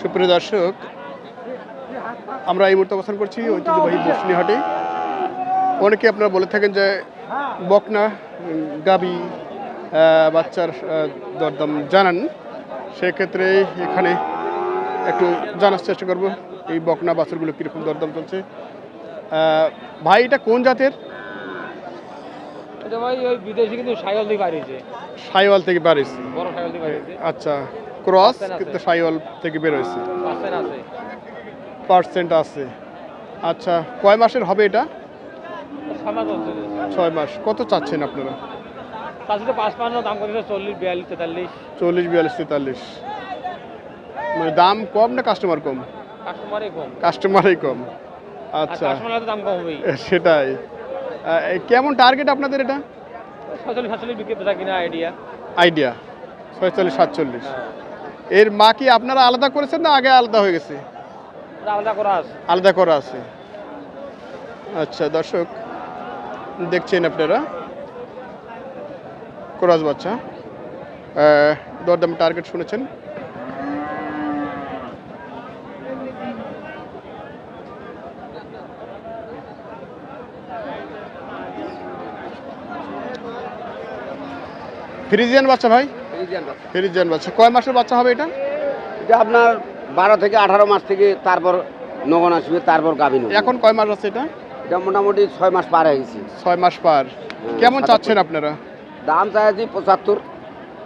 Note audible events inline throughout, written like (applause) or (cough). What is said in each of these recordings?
সুপ্রিয় দর্শক, আমরা এই মুহূর্তে অবস্থান করছি ঐতিহ্যবাহী বসুনিহাটে অনেকে আপনারা বলে থাকেন যে বকনা, গাবি বাচ্চার দরদাম জানান। সেক্ষেত্রে এখানে একটু জানার চেষ্টা করব, এই বকনা, বাছুরগুলো কীরকম দরদাম চলছে। ভাই এটা কোন জাতের? এটা ভাই ওই বিদেশি কিন্তু সাইকেল দিয়ে বাড়িয়েছে। সাইওয়াল থেকে বাড়িছে বড় দিয়ে বাড়িয়েছে। আচ্ছা ক্রস কিন্তু সাইওয়াল থেকে বের হয়েছে পার্সেন্ট আছে। পার্সেন্ট আছে। আচ্ছা কয় মাসের হবে এটা? ছয় মাস কত চাচ্ছেন আপনারা? চল্লিশ বিয়াল্লিশ তেতাল্লিশ। মানে দাম কম না কাস্টমার কম? কাস্টমারই কম। কাস্টমারই কম। আচ্ছা। দাম কম সেটাই। কেমন টার্গেট আপনাদের এটা? ছয়চল্লিশ সাতচল্লিশ বিক্রি বেচা কিনা আইডিয়া আইডিয়া ছয়চল্লিশ সাতচল্লিশ। এর মা কি আপনারা আলাদা করেছেন না আগে আলাদা হয়ে গেছে? আলাদা করা আছে। আলাদা করা আছে। আচ্ছা দর্শক দেখছেন আপনারা? কোরাজ বাচ্চা। দরদাম টার্গেট শুনেছেন? ফ্রিজিয়ান বাচ্চা ভাই? ফ্রিজিয়ান বাচ্চা। কয় মাসের বাচ্চা হবে এটা? এটা আপনার বারো থেকে আঠারো মাস থেকে তারপর নগন আসবে তারপর গাভিন এখন কয় মাস আছে এটা? এটা মোটামুটি ছয় মাস পার হয়ে গেছে। ছয় মাস পার। কেমন চাচ্ছেন আপনারা? দাম চাইছি পঁচাত্তর।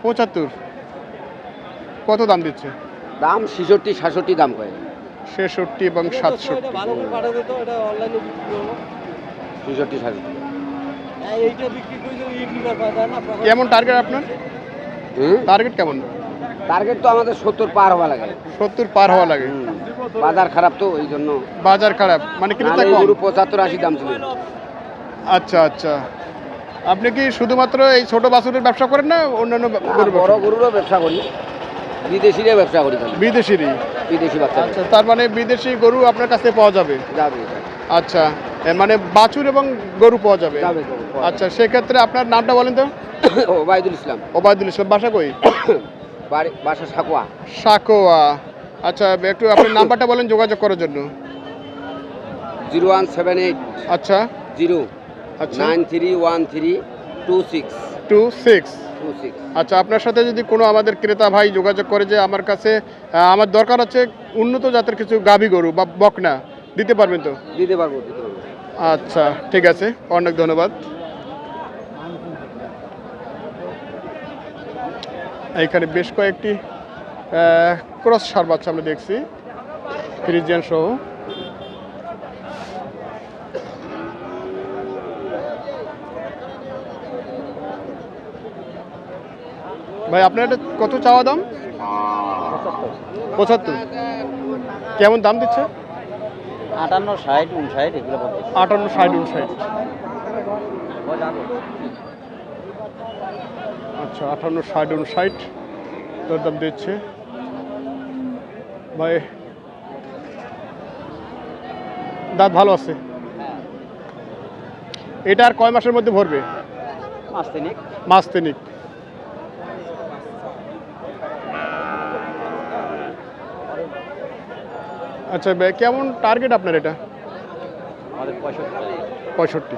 পঁচাত্তর। কত দাম দিচ্ছে? দাম ছেষট্টি সাতষট্টি দাম কয় ছেষট্টি এবং সাতষট্টি। ছেষট্টি সাতষট্টি। কেমন টার্গেট আপনার? টার্গেট কেমন? টার্গেট তো আমাদের সত্তর পার হওয়া লাগে। সত্তর পার হওয়া লাগে। বাজার খারাপ তো এই জন্য। বাজার খারাপ। মানে ক্রেতা কম। গরু পঁচাত্তর আশি দাম ছিল। আচ্ছা আচ্ছা। আপনি কি শুধুমাত্র এই ছোট বাছুরের ব্যবসা করেন না অন্যান্য বড় গরুরও ব্যবসা করি। বিদেশিরও ব্যবসা করি। বিদেশিরই। বিদেশি বাচ্চা আচ্ছা তার মানে বিদেশি গরু আপনার কাছে পাওয়া যাবে? যাবে আচ্ছা মানে বাছুর এবং গরু পাওয়া যাবে? আচ্ছা সেক্ষেত্রে আপনার নামটা বলেন তো। (coughs) ওবায়দুল ইসলাম। ওবায়দুল ইসলাম বাসা কই? (coughs) বাড়ি বাসা সাকুয়া। সাকোয়া। আচ্ছা একটু আপনার নাম্বারটা বলেন যোগাযোগ করার জন্য। জিরো ওয়ান সেভেন এইট আচ্ছা। জিরো আচ্ছা। Nine three one three two six. Two six আচ্ছা আপনার সাথে যদি কোনো আমাদের ক্রেতা ভাই যোগাযোগ করে যে আমার কাছে আমার দরকার হচ্ছে উন্নত জাতের কিছু গাভী গরু বা বকনা দিতে পারবেন তো? দিতে পারব আচ্ছা ঠিক আছে অনেক ধন্যবাদ। এখানে বেশ কয়েকটি ক্রস সার বাচ্চা আমরা দেখছি ফ্রিজিয়ান সহ। ভাই আপনার এটা কত চাওয়া দাম? পঁচাত্তর। কেমন দাম দিচ্ছে? আটান্ন ষাট উনষাট এগুলো আটান্ন ষাট উনষাট। আচ্ছা আটান্ন ষাট উনষাট। তোর দাম দিচ্ছে। ভাই দাঁত ভালো আছে? এটা আর কয় মাসের মধ্যে ভরবে? মাস তিনিক। মাস তিনিক। আচ্ছা কেমন টার্গেট আপনার এটা? আমাদের পঁয়ষট্টি।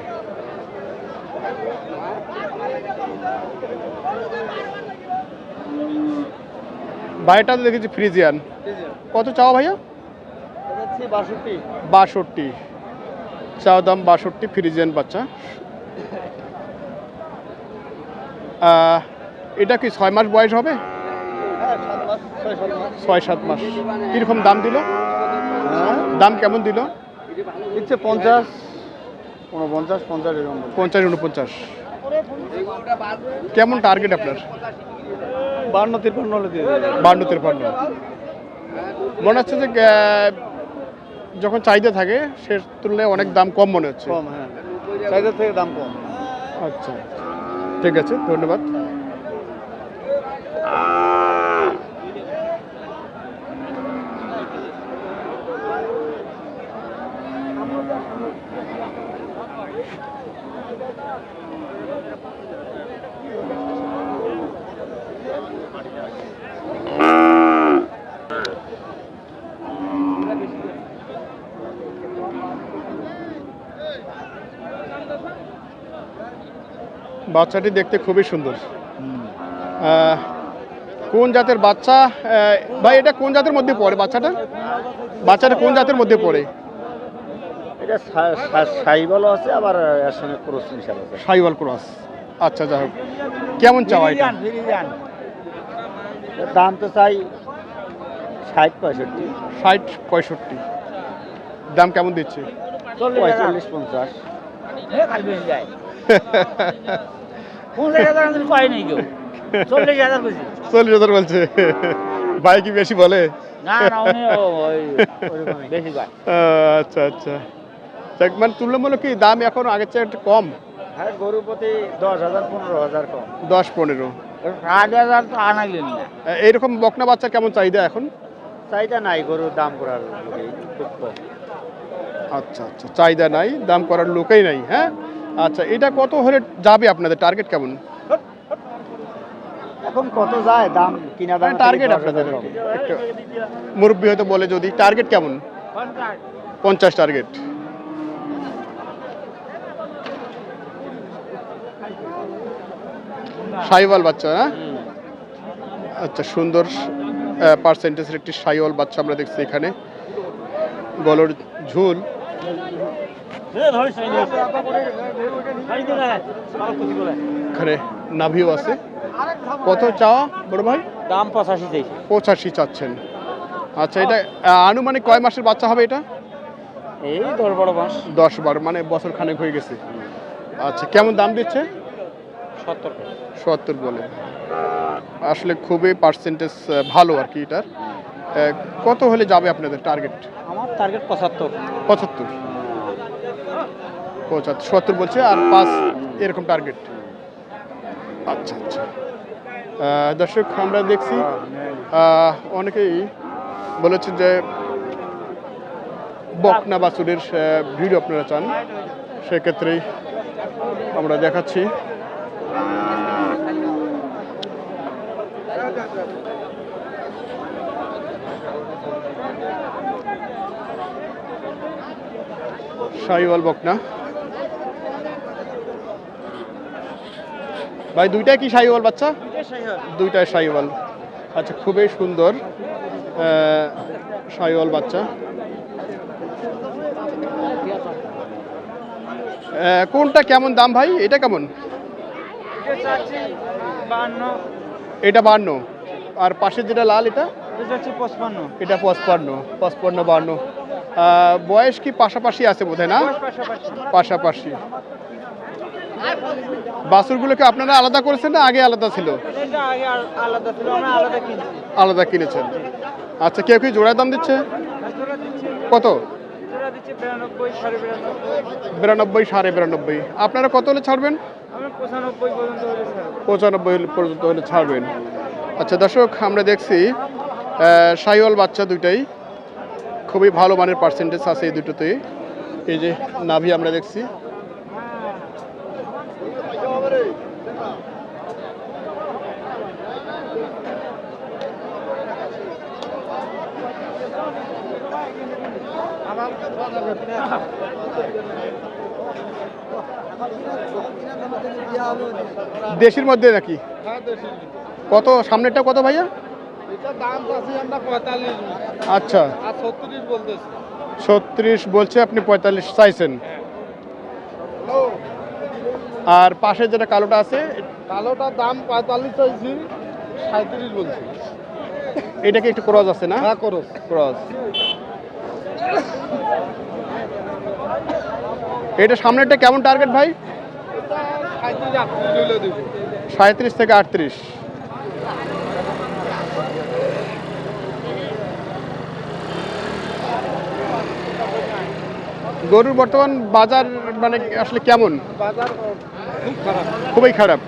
ভাইটা দেখেছি ফ্রিজিয়ান। কত চাওয়া ভাইয়া? বাষট্টি। বাষট্টি। চাওয়া দাম বাষট্টি ফ্রিজিয়ান বাচ্চা। এটা কি ছয় মাস বয়স হবে? হ্যাঁ ছয় সাত মাস। কীরকম দাম দিল? দাম কেমন দিল? দিচ্ছে পঞ্চাশ উনপঞ্চাশ পঞ্চাশ এরকম পঞ্চাশ উনপঞ্চাশ। কেমন টার্গেট আপনার? বান্ন তিরপান্ন হলে দিয়ে বান্ন তেরপান্ন। মনে হচ্ছে যে যখন চাহিদা থাকে সে তুলনায় অনেক দাম কম মনে হচ্ছে। কম হ্যাঁ। চাহিদা থেকে দাম কম। আচ্ছা। ঠিক আছে ধন্যবাদ। বাচ্চাটি দেখতে খুবই সুন্দর। কোন জাতের বাচ্চা ভাই এটা কোন জাতের মধ্যে পড়ে বাচ্চাটা? বাচ্চাটা কোন জাতের মধ্যে পড়ে? এটা আছে আবার এর সঙ্গে ক্রস মিশাল আছে। ক্রস। আচ্ছা যাই হোক। কেমন চাওয়া এটা? দাম তো চাই ষাট পঁয়ষট্টি। ষাট পঁয়ষট্টি। দাম কেমন দিচ্ছে? পঁয়তাল্লিশ পঞ্চাশ। যায়। (laughs) পঞ্চাশ হাজার আমি পাই নাই কেউ? চল্লিশ হাজার বেশি চল্লিশ হাজার বলছে। ভাই কি বেশি বলে। না না উনি বেশি আচ্ছা আচ্ছা। যাক, মানে তুলনামূলক কি দাম এখন আগের চেয়ে একটু কম? হ্যাঁ গরু প্রতি দশ হাজার পনেরো হাজার কম। দশ পনেরো। আট হাজার তো আনাইলেন না। এইরকম বকনা বাচ্চা কেমন চাহিদা এখন? চাহিদা নাই গরুর দাম করার আচ্ছা আচ্ছা চাহিদা নাই দাম করার লোকেই নাই হ্যাঁ? আচ্ছা এটা কত হলে যাবে আপনাদের? টার্গেট কেমন? এখন কত যায় দাম কিনা দাম টার্গেট আপনাদের। একটু মুরব্বী হয়তো বলে যদি টার্গেট কেমন? পঞ্চাশ টার্গেট সাইওয়াল বাচ্চা না আচ্ছা সুন্দর পার্সেন্টেজের একটি সাইওয়াল বাচ্চা আমরা দেখছি এখানে। গলর ঝুল। এখানে নাভিও আছে। কত চাওয়া বড় ভাই? দাম পঁচাশি পঁচাশি চাচ্ছেন। আচ্ছা এটা আনুমানিক কয় মাসের বাচ্চা হবে এটা? এই দশ বড় মাস। দশ বার মানে বছর খানেক হয়ে গেছে। আচ্ছা কেমন দাম দিচ্ছে? সত্তর। সত্তর বলে। আসলে খুবই পার্সেন্টেজ ভালো আর কি এটার। কত হলে যাবে আপনাদের টার্গেট আমার টার্গেট পঁচাত্তর। পঁচাত্তর। পঁচাত্তর, সত্তর বলছে, আর পাঁচ এরকম টার্গেট আচ্ছা আচ্ছা। দর্শক, আমরা দেখছি অনেকেই বলেছে যে বকনা বাছুরের ভিডিও আপনারা চান, সেক্ষেত্রেই আমরা দেখাচ্ছি। শাহিওয়াল বকনা। ভাই দুইটাই কি শাহিওয়াল বাচ্চা? দুইটাই শাহিওয়াল। আচ্ছা খুবই সুন্দর শাহিওয়াল বাচ্চা। কোনটা কেমন দাম ভাই? এটা কেমন? এটা বান্ন। আর পাশের যেটা লাল এটা? পঁচপান্ন। এটা পঁচপান্ন পঁচপান্ন বান্ন। বয়স কি পাশাপাশি আছে বোধহয়, না? পাশাপাশি। বাছুরগুলোকে আপনারা আলাদা করেছেন না আগে আলাদা ছিল? আলাদা কিনেছেন। আচ্ছা কেউ কি জোড়ায় দাম দিচ্ছে? কত? বিরানব্বই সাড়ে বিরানব্বই। আপনারা কত হলে ছাড়বেন? পঁচানব্বই পর্যন্ত হলে ছাড়বেন। আচ্ছা দর্শক, আমরা দেখছি সাইওয়াল বাচ্চা দুইটাই। খুবই ভালো মানের পার্সেন্টেজ আছে এই দুটোতে। এই যে নাভি আমরা দেখছি। দেশের মধ্যে নাকি? কত? সামনেরটা কত ভাইয়া? আচ্ছা। ছত্রিশ বলছে আপনি পঁয়তাল্লিশ চাইছেন। আর পাশে যেটা কালোটা আছে কালোটার দাম পঁয়তাল্লিশ চাইছি সাঁত্রিশ বলছি। এটা কি একটু ক্রস আছে না? হ্যাঁ করো ক্রস। এটা সামনেরটা কেমন টার্গেট ভাই? সাঁত্রিশ থেকে আটত্রিশ। গরুর বর্তমান বাজার মানে আসলে কেমন? বাজার খুবই খারাপ।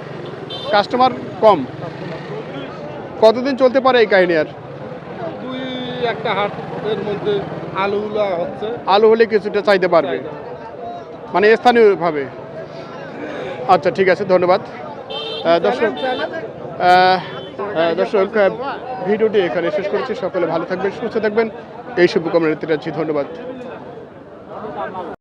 কাস্টমার কম। কতদিন চলতে পারে এই কাহিনী আর? দুই একটা হাটের মধ্যে আলুগুলা হচ্ছে। আলু হলে কিছুটা চাইতে পারবে। মানে স্থানীয়ভাবে। আচ্ছা ঠিক আছে ধন্যবাদ। দর্শক দর্শক ভিডিওটি এখানে শেষ করছি। সকলে ভালো থাকবেন সুস্থ থাকবেন। এই শুভকামনা যাচ্ছি ধন্যবাদ।